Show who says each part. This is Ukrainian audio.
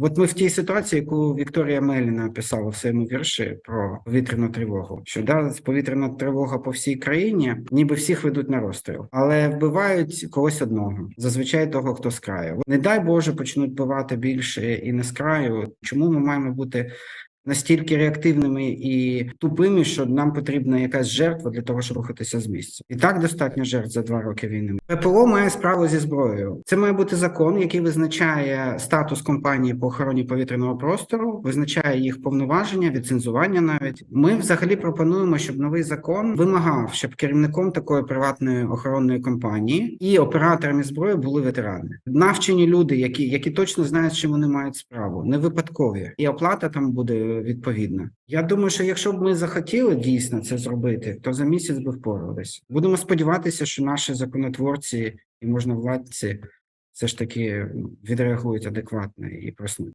Speaker 1: От ми в тій ситуації, яку Вікторія Меліна писала в своєму вірші про повітряну тривогу, що да, повітряна тривога по всій країні, ніби всіх ведуть на розстріл, але вбивають когось одного, зазвичай того, хто з краю. Не дай Боже почнуть вбивати більше і не з краю. Чому ми маємо бути настільки реактивними і тупими, що нам потрібна якась жертва для того, щоб рухатися з місця. І так достатньо жертв за два роки війни. ППО має справу зі зброєю. Це має бути закон, який визначає статус компанії по охороні повітряного простору, визначає їх повноваження, відцензування. Навіть ми взагалі пропонуємо, щоб новий закон вимагав, щоб керівником такої приватної охоронної компанії і операторами зброї були ветерани, навчені люди, які, які точно знають, чим вони мають справу, не випадкові, і оплата там буде відповідна. Я думаю, що якщо б ми захотіли дійсно це зробити, то за місяць би впоралися. Будемо сподіватися, що наші законотворці і можновладці все ж таки відреагують адекватно і проснуть.